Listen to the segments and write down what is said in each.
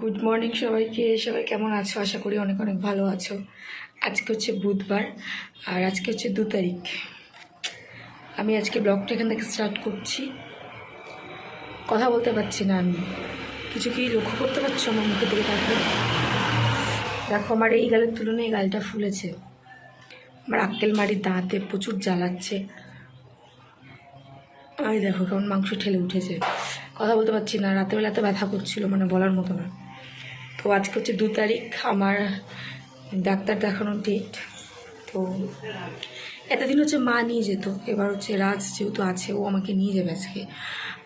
Good morning সবাইকে। সবাই কেমন আছো? আশা করি অনেক অনেক ভালো আছো। আজকে হচ্ছে বুধবার, আর আজকে হচ্ছে দু তারিখ। আমি আজকে ব্লগটা এখান থেকে স্টার্ট করছি। কথা বলতে পারছি না আমি। কিছু কি লক্ষ্য করতে পারছ আমার মুখের দিকে তাকিয়ে দেখো, আমার এই গালের তুলনায় এই গালটা ফুলেছে। আমার আক্কেল মারির দাঁতে প্রচুর জ্বালাচ্ছে। আমি দেখো কেমন মাংস ঠেলে উঠেছে। কথা বলতে পারছি না রাতেবেলা এত ব্যথা করছিল মানে বলার মতো না। তো আজকে হচ্ছে দু তারিখ, আমার ডাক্তার দেখানোর ডেট তো এতদিন হচ্ছে মা নিয়ে যেত, এবার হচ্ছে রাজ যেহেতু আছে, ও আমাকে নিয়ে যাবে আজকে।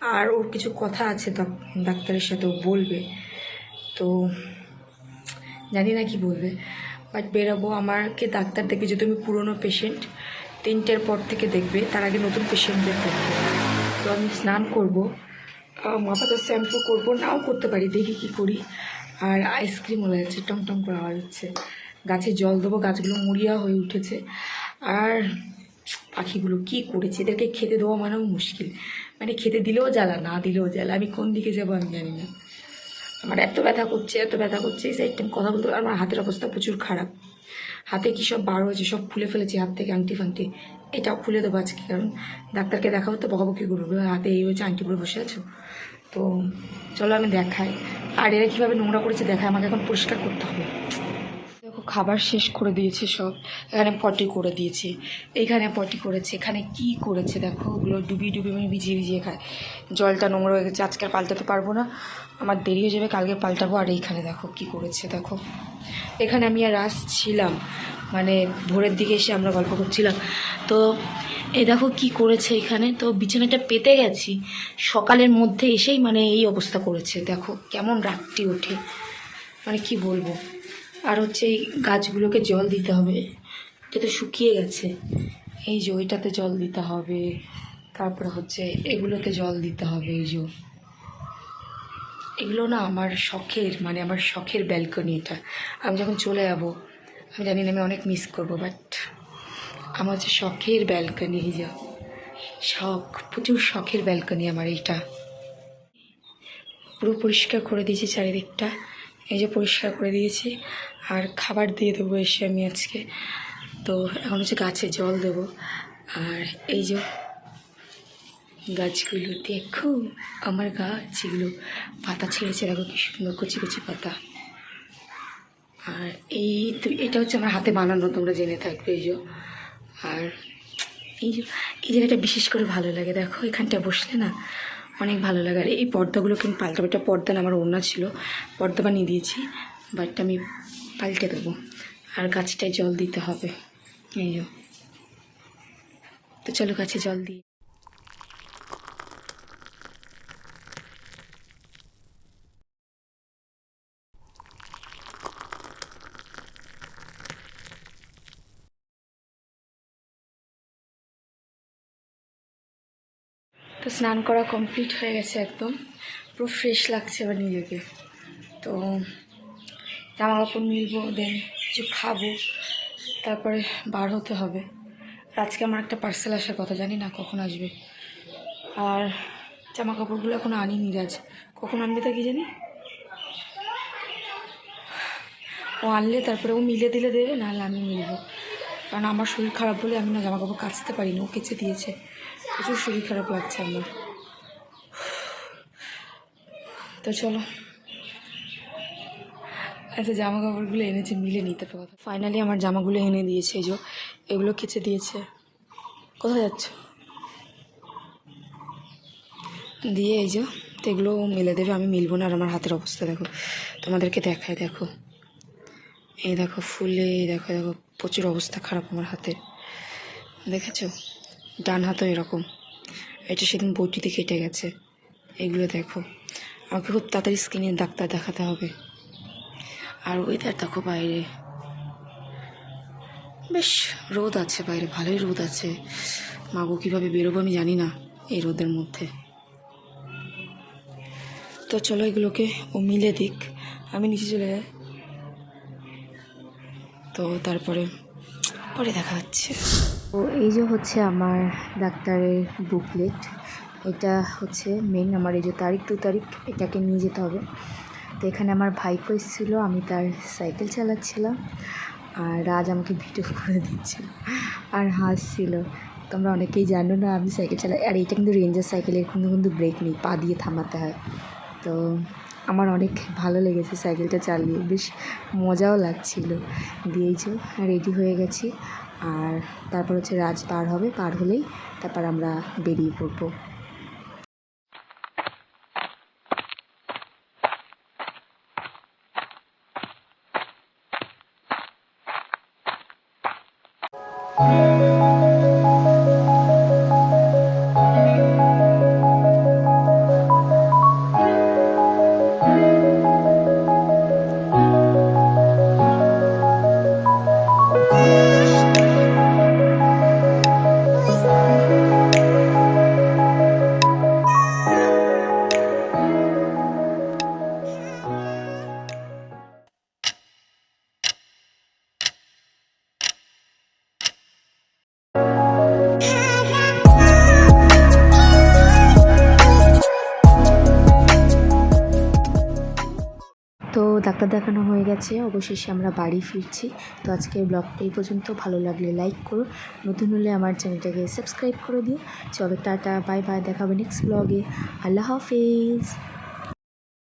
আর ওর কিছু কথা আছে ডাক- ডাক্তারের সাথে, ও বলবে। তো জানি না কি বলবে। বাট বেরোবো আমাকে ডাক্তার দেখবে যেহেতু আমি পুরনো পেশেন্ট তিনটের পর থেকে দেখবে, তার আগে নতুন পেশেন্টদের দেখবে। তো আমি স্নান করব মাথাটা শ্যাম্পু করব, নাও করতে পারি, দেখি কি করি। আর আইসক্রিম হয়ে যাচ্ছে টং টং করে আওয়াজ হচ্ছে। গাছে জল দেবো, গাছগুলো মরিয়া হয়ে উঠেছে। আর পাখিগুলো কি করেছে? এদেরকে খেতে দেওয়া মানেও মুশকিল। মানে খেতে দিলেও জ্বালা, না দিলেও জ্বালা। আমি কোন দিকে যাব আমি জানি না। আমার এত ব্যথা করছে, এত ব্যথা করছে, এই সাইডটা কথা বলতে পারব আমার হাতের অবস্থা প্রচুর খারাপ। হাতে কী সব বার হয়েছে, সব খুলে ফেলেছি, হাত থেকে আংটি ফাংটি। এটাও খুলে দেবো আজকে, কারণ ডাক্তারকে দেখাবো তো, বকাবকি করবে। হাতে এই হয়েছে, আংটি পরে বসে আছো। তো চলো আমি দেখাই। আর এরা কীভাবে নোংরা করেছে দেখায় আমাকে এখন পরিষ্কার করতে হবে। খাবার শেষ করে দিয়েছে সব। এখানে পটি করে দিয়েছে। এইখানে পটি করেছে। এখানে কি করেছে দেখো? ওগুলো ডুবিয়ে ডুবিয়ে আমি ভিজিয়ে ভিজিয়ে খায়। জলটা নোংরা হয়ে গেছে। আজকে পাল্টাতে পারব না। আমার দেরি হয়ে যাবে, কালকে পাল্টাবো। আর এইখানে দেখো কি করেছে দেখো। এখানে আমি আর আসছিলাম। মানে ভোরের দিকে এসে আমরা গল্প করছিলাম। তো এই দেখো কি করেছে এখানে। তো বিছানাটা পেতে গেছি। সকালের মধ্যে এসেই মানে এই অবস্থা করেছে। দেখো কেমন রাত্রি ওঠে। মানে কি বলব? আর হচ্ছে এই গাছগুলোকে জল দিতে হবে। এটা শুকিয়ে গেছে। এই যে ওইটাতে জল দিতে হবে। তারপরে হচ্ছে এগুলোতে জল দিতে হবে এই যে। এগুলো না আমার শখের মানে আমার শখের ব্যালকনি এটা। আমি যখন চলে যাব, আমি জানি না আমি অনেক মিস করব বাট আমার হচ্ছে শখের ব্যালকনি এই যে, শখ, প্রচুর শখের ব্যালকনি আমার এইটা। পুরো পরিষ্কার করে দিয়েছি চারিদিকটা। এই যে পরিষ্কার করে দিয়েছি। আর খাবার দিয়ে দেবো এসে আমি আজকে। তো এখন হচ্ছে গাছে জল দেবো। আর এই যে গাছগুলো, দেখো আমার গাছ এগুলো পাতা ছেড়েছে, দেখো কি সুন্দর কচি কচি পাতা। আর এই তো এটা হচ্ছে আমার হাতে বানানো, তোমরা জেনে থাকবে এই যে। আর এই যে, এই জায়গাটা বিশেষ করে ভালো লাগে। দেখো, এখানটা বসলে না অনেক ভালো লাগে। আর এই পর্দাগুলো কিন্তু পাল্টাবো একটা পর্দা না, আমার ওড়না ছিল। পর্দা বানিয়ে দিয়েছি বাট আমি পাল্টে দেবো। আর গাছটায় জল দিতে হবে। এই তো চলো গাছে জল দিই। তো স্নান করা কমপ্লিট হয়ে গেছে একদম। পুরো ফ্রেশ লাগছে এবার নিজেকে। তো জামা কাপড় মিলবো দেন কিছু খাব, তারপরে বার হতে হবে। আজকে আমার একটা পার্সেল আসার কথা, জানি না কখন আসবে। আর জামা কাপড়গুলো এখনও আনিনি রাজ। কখন আনবে তা কি জানি? ও আনলে তারপরে ও মিলে দিলে দেবে, নাহলে আমি মিলবো। কারণ আমার শরীর খারাপ বলে আমি না জামা কাপড় কাচতে পারিনি, ও কেচে দিয়েছে। প্রচুর শরীর খারাপ লাগছে আমার। তো চলো। আচ্ছা জামা কাপড়গুলো এনেছে, মিলে নিতে পারব ফাইনালি আমার জামাগুলো এনে দিয়েছে, এই যে এগুলো কেচে দিয়েছে। কোথায় যাচ্ছ? দিয়ে এই যে, তো এগুলো মেলে দেবে, আমি মিলবো না, আর আমার হাতের অবস্থা দেখো। তোমাদেরকে দেখায়, দেখো। এই দেখো, ফুলে, এই দেখো দেখো প্রচুর অবস্থা খারাপ আমার হাতের দেখেছ? ডান হাতও এরকম। এটা সেদিন বটিতে কেটে গেছে। এগুলো দেখো। আমাকে খুব তাড়াতাড়ি স্কিনের ডাক্তার দেখাতে হবে। আর ওয়েদার দেখো বাইরে। বেশ, রোদ আছে বাইরে। ভালোই রোদ আছে। মাগো, কীভাবে বেরোবো আমি জানি না এই রোদের মধ্যে। তো চলো এগুলোকে ও মিলে দিক। আমি নিচে চলে যাই। তো তারপরে পরে দেখা হচ্ছে। তো এই যে হচ্ছে আমার ডাক্তারের বুকলেট, এটা হচ্ছে মেন আমার এই যে তারিখ, দু তারিখ এটাকে নিয়ে যেতে হবে। তো এখানে আমার ভাইপো এসেছিল, আমি তার সাইকেল চালাচ্ছিলাম, আর রাজ আমাকে ভিডিও করে দিচ্ছিল, আর হাসছিল। তোমরা অনেকেই জানো না, আমি সাইকেল চালাই, আর এটা কিন্তু রেঞ্জার সাইকেল এর কিন্তু কিন্তু ব্রেক নেই, পা দিয়ে থামাতে হয়। তো আমার অনেক ভালো লেগেছে সাইকেলটা চালিয়ে, বেশ মজাও লাগছিল। দিয়েই যে রেডি হয়ে গেছি। আর তারপর হচ্ছে রাজ পার হবে, পার হলেই তারপর আমরা বেরিয়ে পড়ব। তো ডাক্তার দেখানো হয়ে গেছে, অবশেষে আমরা বাড়ি ফিরছি। তো আজকের ব্লগটা এই পর্যন্ত। ভালো লাগলে লাইক করো, নতুন হলে আমার চ্যানেলটাকে সাবস্ক্রাইব করে দিও। চলো টাটা বাই বাই দেখাবে নেক্সট ব্লগে আল্লাহ হাফিজ।